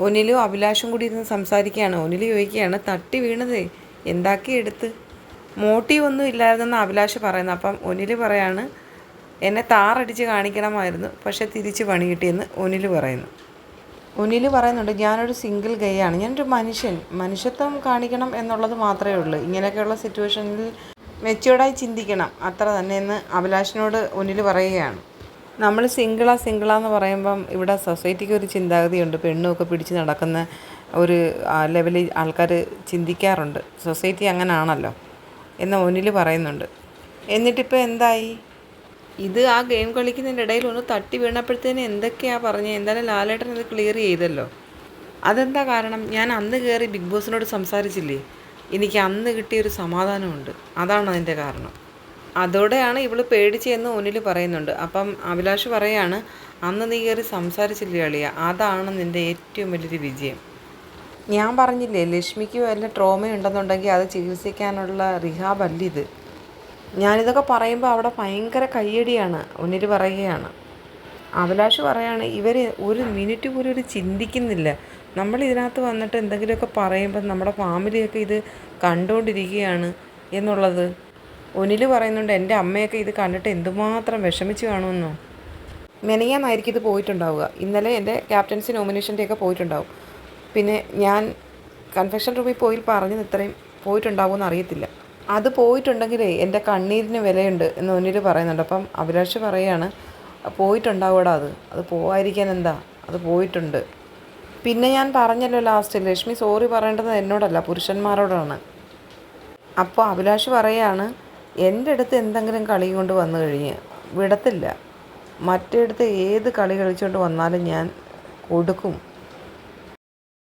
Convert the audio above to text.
ഒനിലും അഭിലാഷും കൂടി ഇരുന്ന് സംസാരിക്കുകയാണ്. ഒനിൽ ചോദിക്കുകയാണ് തട്ടി വീണതേ എന്താക്കി എടുത്ത്? മോട്ടീവ് ഒന്നും ഇല്ലായിരുന്നെന്ന് അഭിലാഷ് പറയുന്നു. അപ്പം ഒനിൽ പറയാണ് എന്നെ താറടിച്ച് കാണിക്കണമായിരുന്നു പക്ഷേ തിരിച്ച് പണി കിട്ടിയെന്ന് ഒനിൽ പറയുന്നു. ഒനിൽ പറയുന്നുണ്ട് ഞാനൊരു സിംഗിൾ ഗൈയാണ് ഞാനൊരു മനുഷ്യൻ. മനുഷ്യത്വം കാണിക്കണം എന്നുള്ളത് മാത്രമേ ഉള്ളൂ. ഇങ്ങനെയൊക്കെയുള്ള സിറ്റുവേഷനിൽ മെച്യൂർഡായി ചിന്തിക്കണം. അത്ര തന്നെ എന്ന് അഭിലാഷിനോട് ഒനിൽ പറയുകയാണ്. നമ്മൾ സിംഗിളാ സിംഗിളാന്ന് പറയുമ്പം ഇവിടെ സൊസൈറ്റിക്ക് ഒരു ചിന്താഗതിയുണ്ട്. പെണ്ണുമൊക്കെ പിടിച്ച് നടക്കുന്ന ഒരു ലെവലിൽ ആൾക്കാർ ചിന്തിക്കാറുണ്ട്. സൊസൈറ്റി അങ്ങനെ ആണല്ലോ എന്ന് ഒനിൽ പറയുന്നുണ്ട്. എന്നിട്ടിപ്പോൾ എന്തായി? ഇത് ആ ഗെയിം കളിക്കുന്നതിന്റെ ഇടയിൽ ഒന്ന് തട്ടി വീണപ്പോഴത്തേന് എന്തൊക്കെയാണ് പറഞ്ഞത് എന്തായാലും ലാലേട്ടൻ ഇത് ക്ലിയർ ചെയ്തല്ലോ? അതെന്താ കാരണം? ഞാൻ അന്ന് കയറി ബിഗ് ബോസിനോട് സംസാരിച്ചില്ലേ? എനിക്ക് അന്ന് കിട്ടിയൊരു സമാധാനമുണ്ട്. അതാണ് അതിന്റെ കാരണം. അതോടെയാണ് ഇവൾ പേടിച്ചെന്ന് ഒന്നിൽ പറയുന്നുണ്ട്. അപ്പം അഭിലാഷ് പറയാണ് അന്ന് നീ കയറി സംസാരിച്ചില്ലേ അളിയ? അതാണ് നിന്റെ ഏറ്റവും വലിയൊരു വിജയം. ഞാൻ പറഞ്ഞില്ലേ ലക്ഷ്മിക്ക് വല്ല ട്രോമ ഉണ്ടെന്നുണ്ടെങ്കിൽ അത് ചികിത്സിക്കാനുള്ള റിഹാബല്ല ഇത്. ഞാനിതൊക്കെ പറയുമ്പോൾ അവിടെ ഭയങ്കര കയ്യടിയാണ് ഒന്നിൽ പറയുകയാണ്. അഭിലാഷ് പറയാണ് ഇവർ ഒരു മിനിറ്റ് പോലും ഒരു ചിന്തിക്കുന്നില്ല. നമ്മൾ ഇതിനകത്ത് വന്നിട്ട് എന്തെങ്കിലുമൊക്കെ പറയുമ്പോൾ നമ്മുടെ ഫാമിലിയൊക്കെ ഇത് കണ്ടുകൊണ്ടിരിക്കുകയാണ് എന്നുള്ളത്. ഒനിൽ പറയുന്നുണ്ട് എന്റെ അമ്മയൊക്കെ ഇത് കണ്ടിട്ട് എന്തുമാത്രം വിഷമിച്ച് കാണുമെന്നോ? മെനയാന്നായിരിക്കും ഇത് പോയിട്ടുണ്ടാവുക. ഇന്നലെ എന്റെ ക്യാപ്റ്റൻസി നോമിനേഷന്റെയൊക്കെ പോയിട്ടുണ്ടാവും. പിന്നെ ഞാൻ കൺഫെഷൻ റൂമിൽ പോയി പറഞ്ഞത് ഇത്രയും പോയിട്ടുണ്ടാവുമെന്ന് അറിയത്തില്ല. അത് പോയിട്ടുണ്ടെങ്കിലേ എന്റെ കണ്ണീരിന് വിലയുണ്ട് എന്ന് ഒന്നിൽ പറയുന്നുണ്ട്. അപ്പം അഭിലാഷ് പറയാണ് പോയിട്ടുണ്ടാവൂടാ അത്. അത് പോവാതിരിക്കാൻ എന്താ? അത് പോയിട്ടുണ്ട്. പിന്നെ ഞാൻ പറഞ്ഞല്ലോ ലാസ്റ്റ് ലക്ഷ്മി സോറി പറയേണ്ടത് എന്നോടല്ല പുരുഷന്മാരോടാണ്. അപ്പോൾ അഭിലാഷ് പറയാണ് എന്റെ അടുത്ത് എന്തെങ്കിലും കളി കൊണ്ട് വന്നു കഴിഞ്ഞ് വിടത്തില്ല. മറ്റേടത്ത് ഏത് കളി കളിച്ചുകൊണ്ട് വന്നാലും ഞാൻ കൊടുക്കും.